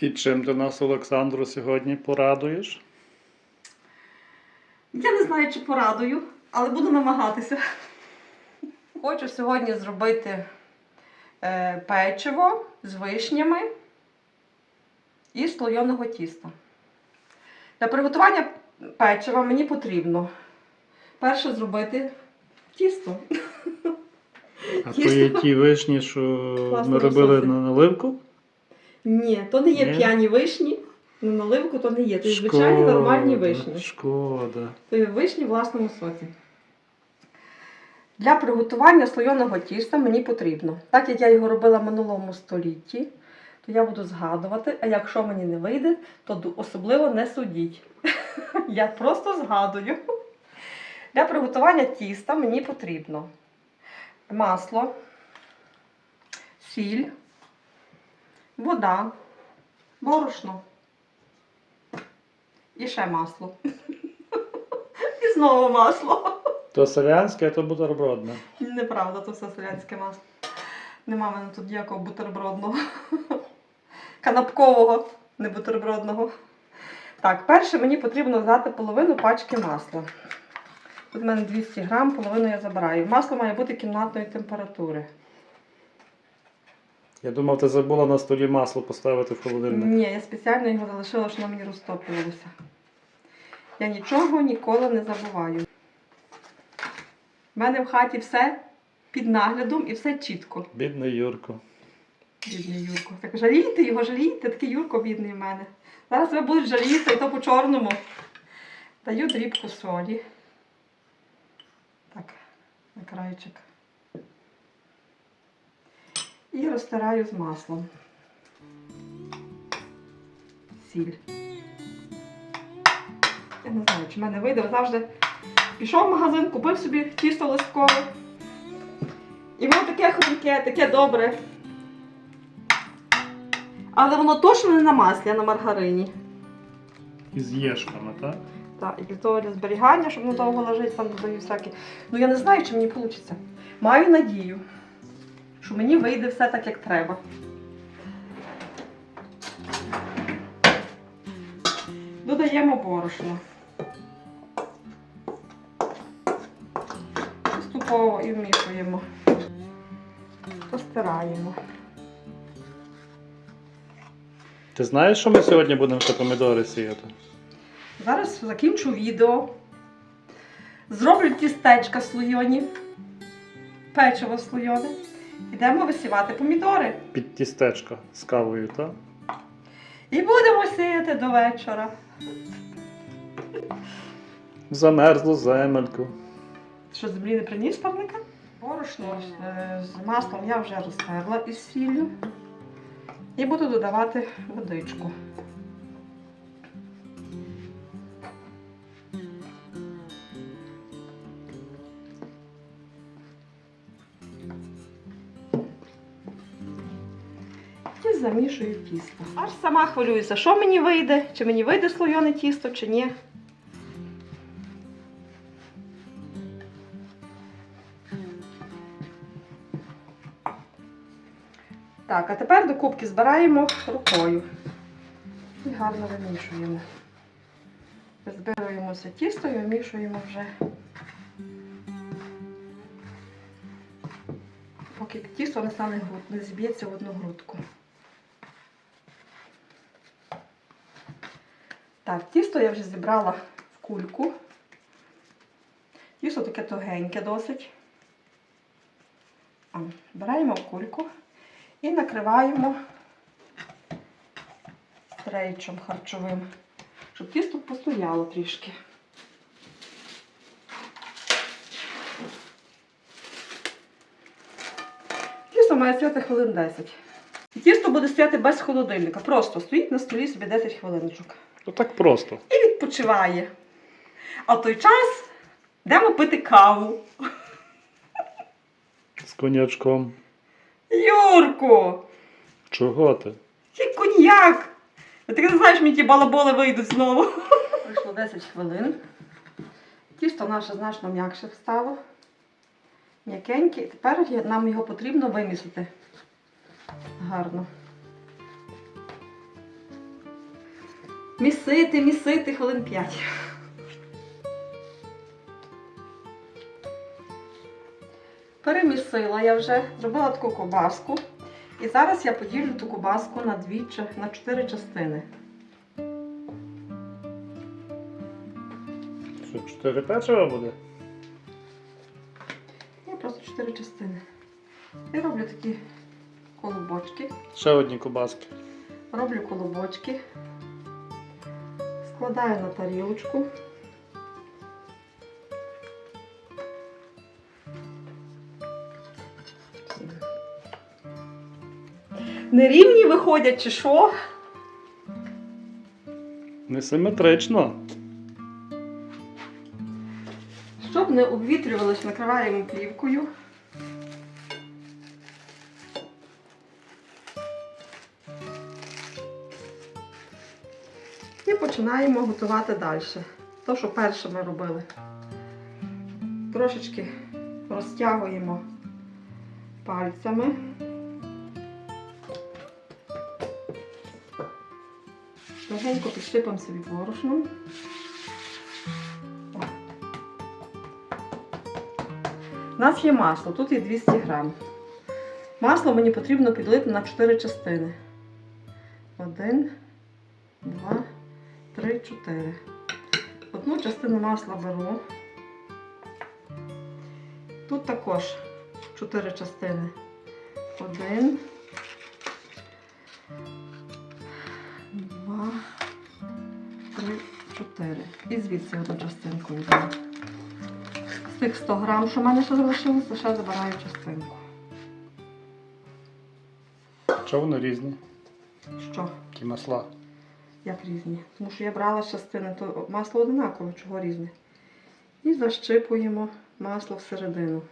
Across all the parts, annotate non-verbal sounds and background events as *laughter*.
І чим ти нас, Олександру, сьогодні порадуєш? Я не знаю, чи порадую, але буду намагатися. Хочу сьогодні зробити е, печиво з вишнями і слойоного тіста. Для приготування печива мені потрібно перше зробити тісто. А Тісто. то є ті вишні, що Класно ми робили на наливку? Ні, то не є Ні? п'яні вишні. На наливку то не є. Це звичайні нормальні вишні. Шкода. То є вишні в власному соці. Для приготування слойоного тіста мені потрібно. Так як я його робила в минулому столітті, то я буду згадувати, а якщо мені не вийде, то особливо не судіть. *laughs* Я просто згадую. Для приготування тіста мені потрібно масло, сіль, вода, борошно і ще масло. І знову масло. То селянське, а то бутербродне. Неправда, то все селянське масло. Нема в мене тут ніякого бутербродного. Канапкового, не бутербродного. Так, перше мені потрібно взяти половину пачки масла. Тут в мене 200 грам, половину я забираю. Масло має бути кімнатної температури. Я думав, ти забула на столі масло поставити в холодильник. Ні, я спеціально його залишила, щоб воно мені розтоплювалося. Я нічого ніколи не забуваю. У мене в хаті все під наглядом і все чітко. Бідний Юрко. Бідний Юрко. Так жалійте його, жалійте, такий Юрко бідний в мене. Зараз ви будете жаліти, і то по-чорному. Даю дрібку солі. Так, на краєчик. І розтираю з маслом. Сіль. Я не знаю, чи в мене вийде. Завжди пішов в магазин, купив собі тісто листкове. І воно таке хрумке, таке добре. Але воно точно не на маслі, а на маргарині. Із єшками, так? Так, і для того для зберігання, щоб воно довго лежить, там додаю всякі. Ну я не знаю, чи мені вийде. Маю надію, що мені вийде все так, як треба. Додаємо борошно. Поступово і вмішуємо. Постираємо. Ти знаєш, що ми сьогодні будемо ще помідори сіяти? Зараз закінчу відео. Зроблю тістечка слойоні, печиво слойоне. Йдемо висівати помідори. Під тістечко з кавою, так? І будемо сіяти до вечора. Замерзлу земельку. Що землі не приніс парника? Борошно е, з маслом я вже розтерла із сіллю. І буду додавати водичку. Замішую тісто. Аж сама хвилююся, що мені вийде, чи мені вийде слойоне тісто, чи ні. Так, а тепер до кубки збираємо рукою. І гарно вимішуємо. Збираємося тісто і вимішуємо вже. Поки тісто не стане не зіб'ється в одну грудку. Так, тісто я вже зібрала в кульку. Тісто таке тугеньке досить. Збираємо в кульку. І накриваємо стрейчем харчовим, щоб тісто постояло трішки. Тісто має стояти хвилин 10. Тісто буде стояти без холодильника. Просто стоїть на столі собі 10 хвилиночок. То так просто. І відпочиває. А в той час йдемо пити каву. З конячком. Юрку! Чого ти? Який коньяк! Ти не знаєш, мені ті балаболи вийдуть знову. Пройшло 10 хвилин. Тісто наше значно м'якше стало. М'якеньке. І тепер нам його потрібно вимісити. Гарно. Місити, місити хвилин 5. Перемісила я вже, зробила таку ковбаску. І зараз я поділю ту ковбаску на дві на чотири частини. Що, чотири печива буде? Я просто чотири частини. І роблю такі колобочки. Ще одні кубаски. Роблю колобочки. Складаю на тарілочку. Нерівні виходять чи що? Несиметрично. Щоб не обвітрювалось, накриваємо плівкою. Починаємо готувати далі. То, що перше ми робили. Трошечки розтягуємо пальцями. Легенько підсипаємо собі борошном. У нас є масло, тут є 200 грам. Масло мені потрібно підлити на 4 частини. Один, 4. Одну частину масла беру. Тут також 4 частини. Один. Два, три, чотири. І звідси одну частинку йдемо. З тих 100 грам, що в мене ще залишилося, ще забираю частинку. Що вони різні? Що? Ті масла. Як різні? Тому що я брала частини, то масло одинакове, чого різне. І защипуємо масло всередину.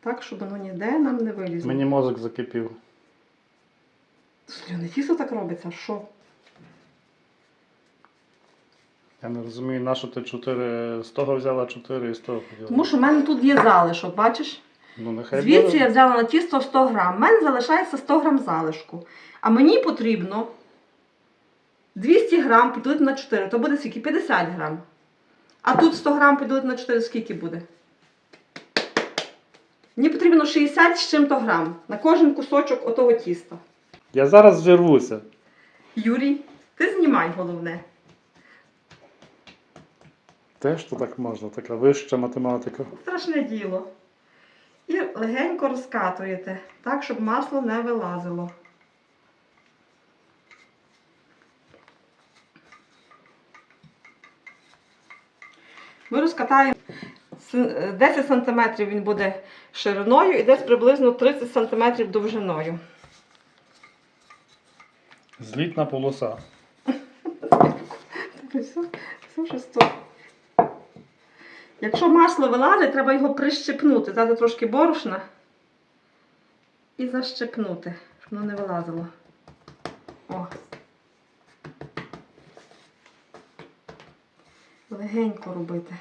Так, щоб воно ніде нам не вилізло. Мені мозок закипів. Слюне тісто так робиться, що? Я не розумію, на що ти чотири з того взяла, чотири і з того взяла. Тому що в мене тут є залишок, бачиш? Ну нехай Звідси буде. я взяла на тісто 100 грам. У мене залишається 100 грам залишку. А мені потрібно 200 грам поділити на 4, то буде скільки? 50 грам. А тут 100 грам поділити на 4, скільки буде? Мені потрібно 60 з чим-то грам на кожен кусочок отого тіста. Я зараз зірвуся. Юрій, ти знімай головне. Теж то так можна, така вища математика. Страшне діло. І легенько розкатуєте, так, щоб масло не вилазило. Ми розкатаємо 10 см він буде шириною і десь приблизно 30 см довжиною. Злітна полоса. Якщо масло вилазить, треба його прищепнути, дати трошки борошна і защепнути, щоб воно не вилазило. О. Легенько робити.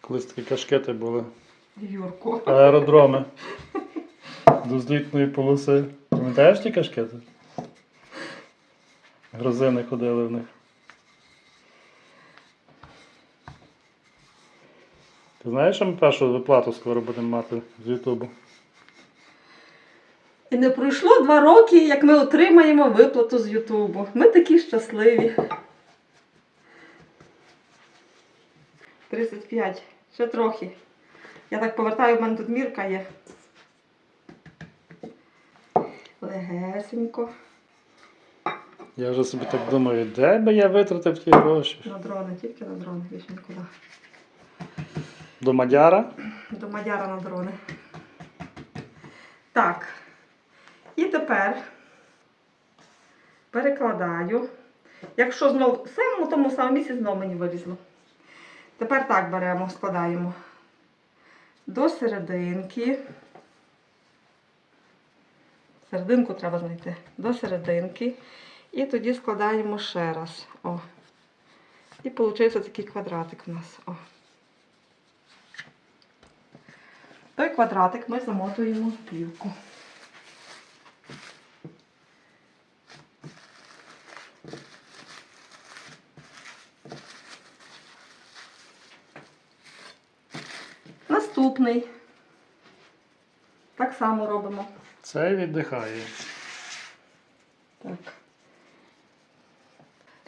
Колись такі кашкети були. Юрку. Аеродроми. До злітної полоси. Пам'ятаєш ті кашкети? Грузини ходили в них. Ти знаєш, що ми першу виплату скоро будемо мати з Ютубу? І не пройшло два роки, як ми отримаємо виплату з Ютубу. Ми такі щасливі. 35. Ще трохи. Я так повертаю, в мене тут мірка є. Легесенько. Я вже собі так думаю, де би я витратив ті гроші? На дрони, тільки на дрони, більше нікуди. До Мадяра? До мадяра на дрони. Так. І тепер перекладаю. Якщо знову в самому тому самому місці знову мені вилізло. Тепер так беремо, складаємо до серединки. Серединку треба знайти. До серединки. І тоді складаємо ще раз. О. І виходить такий квадратик у нас. О. Той квадратик ми замотуємо в плівку. Наступний. Так само робимо. Цей віддихає. Так.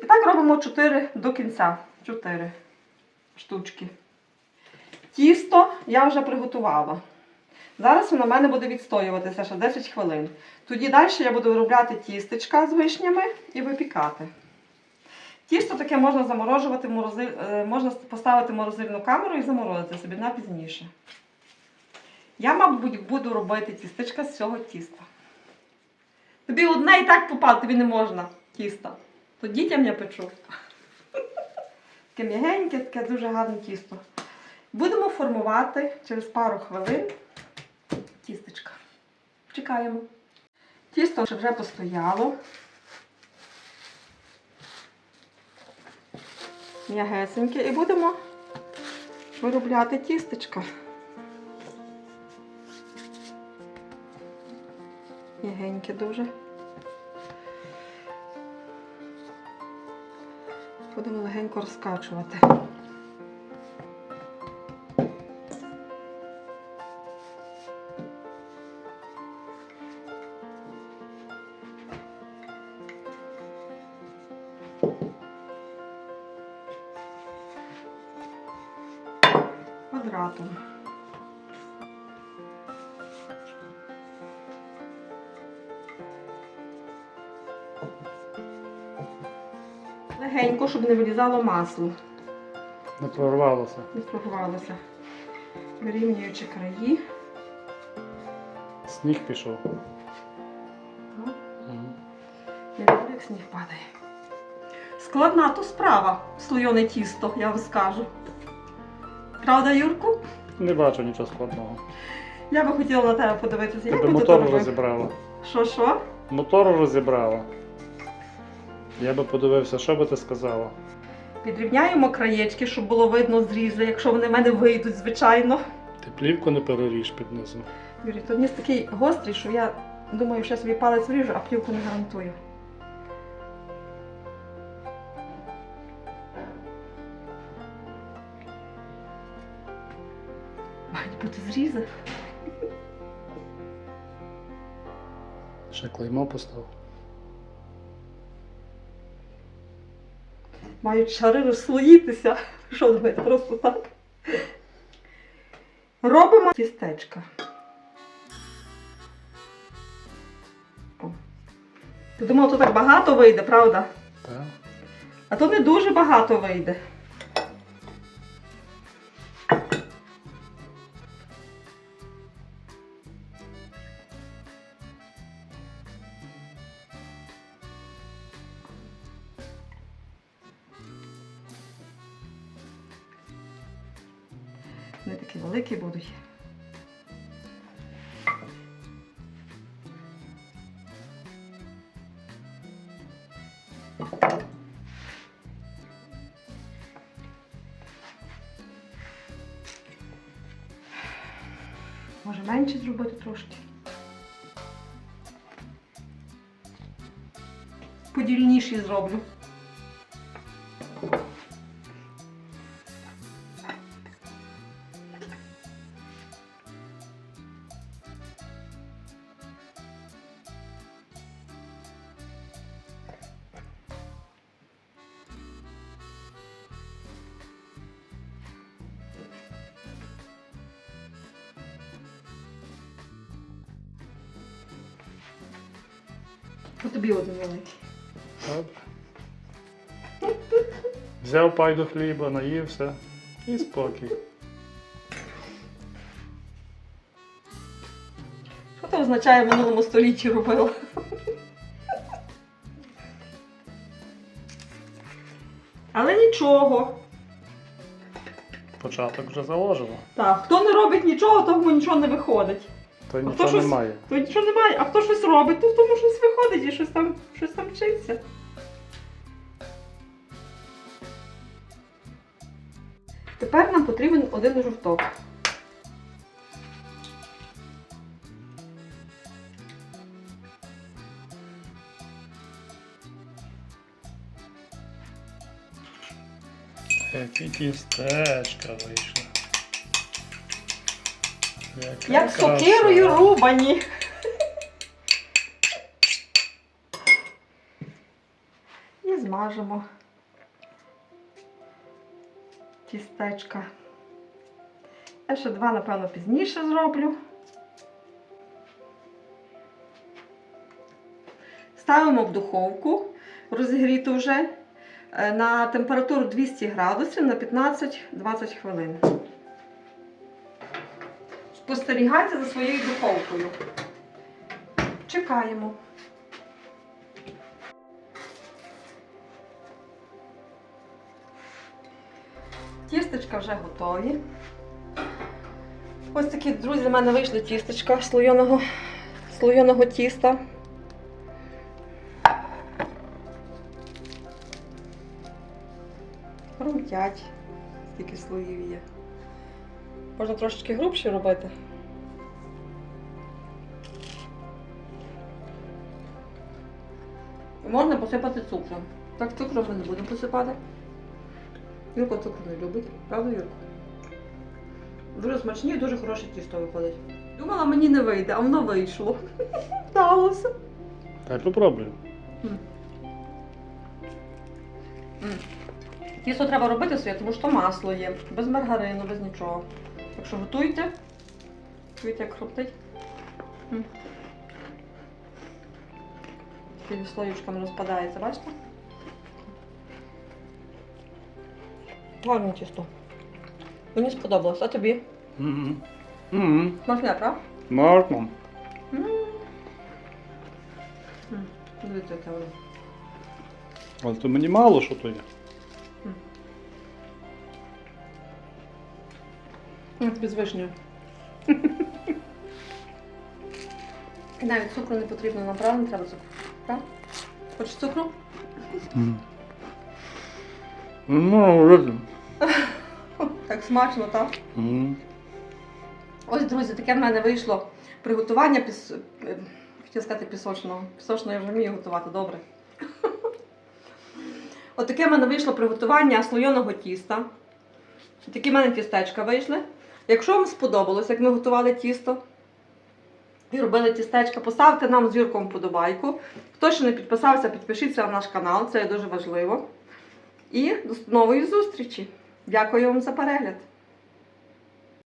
І так робимо 4 до кінця. 4 штучки. Тісто я вже приготувала. Зараз воно в мене буде відстоюватися ще 10 хвилин. Тоді далі я буду виробляти тістечка з вишнями і випікати. Тісто таке можна заморожувати, е, можна поставити морозильну камеру і заморозити собі на пізніше. Я, мабуть, буду робити тістечка з цього тіста. Тобі одне і так попав, тобі не можна тіста. То дітям я печу. *laughs* Таке м'ягеньке, таке дуже гарне тісто. Будемо формувати через пару хвилин тістечка. Чекаємо. Тісто вже постояло. М'ягесеньке. І будемо виробляти тістечка. М'ягеньке дуже. Будемо легенько розкачувати. Легенько, щоб не вилізало масло. Не прорвалося. Не прорвалося. Вирівнюючи краї. Сніг пішов. Я люблю, як сніг падає. Складна то справа, слойоне тісто, я вам скажу. Правда, Юрку? Не бачу нічого складного. Я би хотіла на тебе подивитися. Тебе мотор розібрала. Що, що? Мотор розібрала. Я би подивився, що би ти сказала. Підрівняємо краєчки, щоб було видно зрізи, якщо вони в мене вийдуть, звичайно. Ти плівку не переріж під низом. Юрій, то ніс такий гострий, що я думаю, що я собі палець вріжу, а плівку не гарантую. Мають бути зрізи. Ще клеймо постав. Мають шари розслоїтися. *laughs* Що думаєте, просто так? Робимо тістечка. Ти думав, то так багато вийде, правда? Так? А то не дуже багато вийде. Трошки. Подільніші зроблю. По тобі один великий. Взяв пайду хліба, наївся і спокій. Що це означає в минулому столітті робила? Але нічого. Початок вже заложено. Так, хто не робить нічого, тому нічого не виходить. То хто нічого щось- немає. То нічого немає, а хто щось робить, то в тому щось виходить і щось там, щось там вчиться. Тепер нам потрібен один жовток. Які тістечка вийшли. Яка Як краса. сокирою рубані. І змажемо тістечка. Я ще два, напевно, пізніше зроблю. Ставимо в духовку, розігріту вже е, на температуру 200 градусів на 15-20 хвилин. Спостерігайте за своєю духовкою. Чекаємо. Тістечка вже готові. Ось такі, друзі, в мене вийшли тістечка слоєного, слоєного тіста. Румтять, стільки слоїв є. Можна трошечки грубші робити. І Можна посипати цукром. Так цукром ми не будемо посипати. Юрко цукру не любить, правда, Юрко? Дуже смачні і дуже хороше тісто виходить. Думала, мені не вийде, а воно вийшло. *laughs* Вдалося. Дай попробую. Тісто треба робити своє, тому що масло є, без маргарину, без нічого. Так що готуйте. Чуєте, як? М. Такими слоючками розпадається, бачите? Гарне тісто. Мені сподобалось, а тобі? Мгм. Смачне, правда? Можна. Дивіться, яке воно. Але то мені мало що то є. Без вишні. І навіть цукру не потрібно, нам правда не треба цукру. Так? Хочеш цукру? Ну. *laughs* Так смачно, так? Ось, друзі, таке в мене вийшло приготування піс... е, хотіла сказати пісочного. Пісочного я вже вмію готувати добре. *laughs* От таке в мене вийшло приготування слойоного тіста. Такі в мене тістечка вийшли. Якщо вам сподобалось, як ми готували тісто і робили тістечка, поставте нам з Юрком вподобайку. Хто ще не підписався, підпишіться на наш канал, це дуже важливо. І до нової зустрічі! Дякую вам за перегляд!